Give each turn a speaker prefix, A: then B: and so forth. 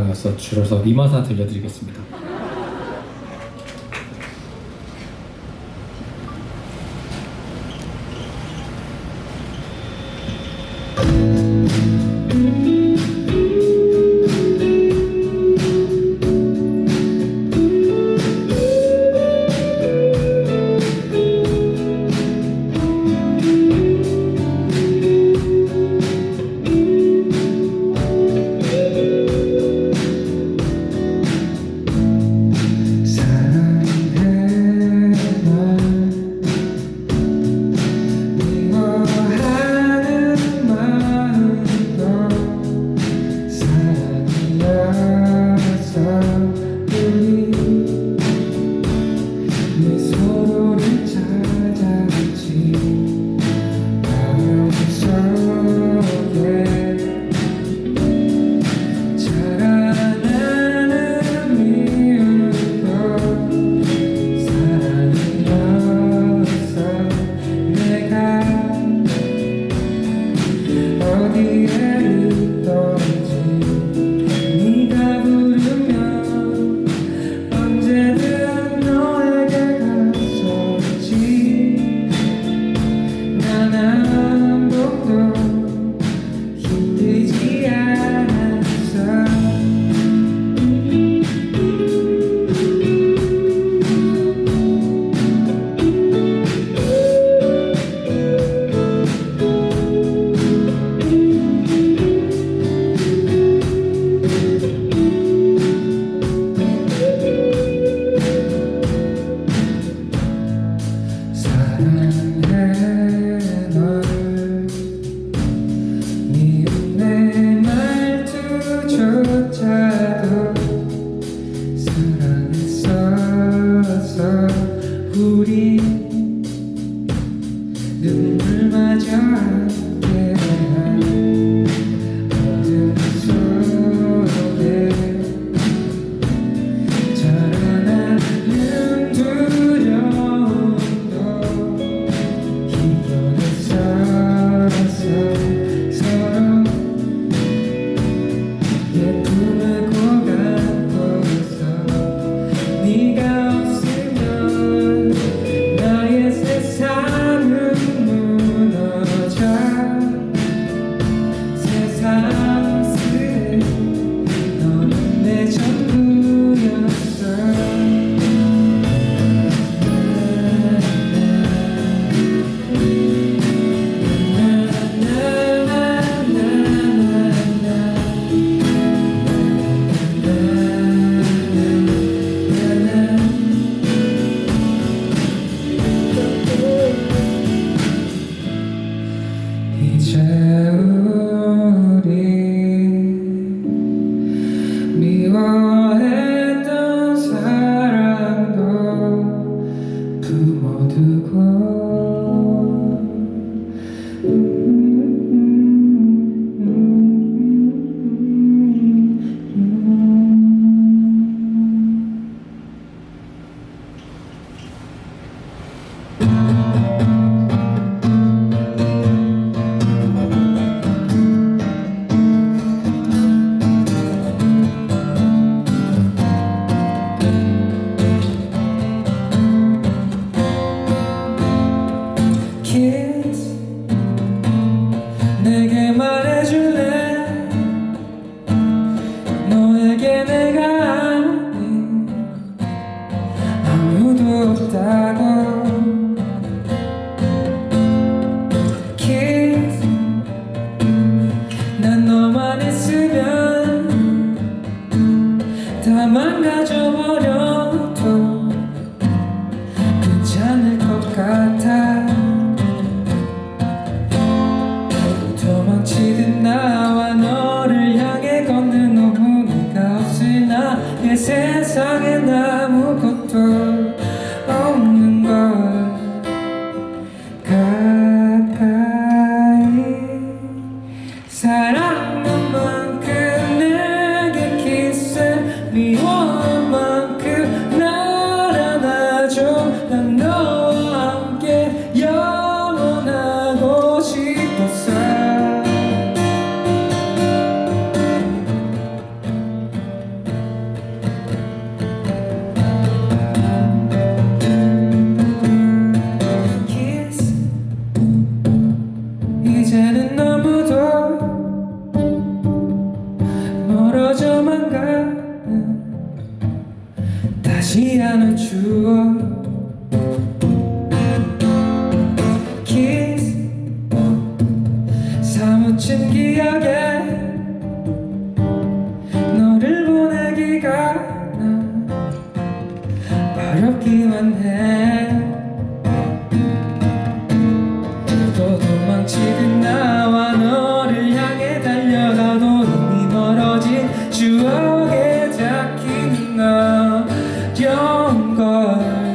A: 가서 줄여서 리마사 들려드리겠습니다.
B: 하나 망가져버려도 괜찮을 것 같아. 도망치듯 나와 너를 향해 걷는 오후 네가 없을
A: 나의 세상에 아무것도 없는 걸 가까이. 사랑 God.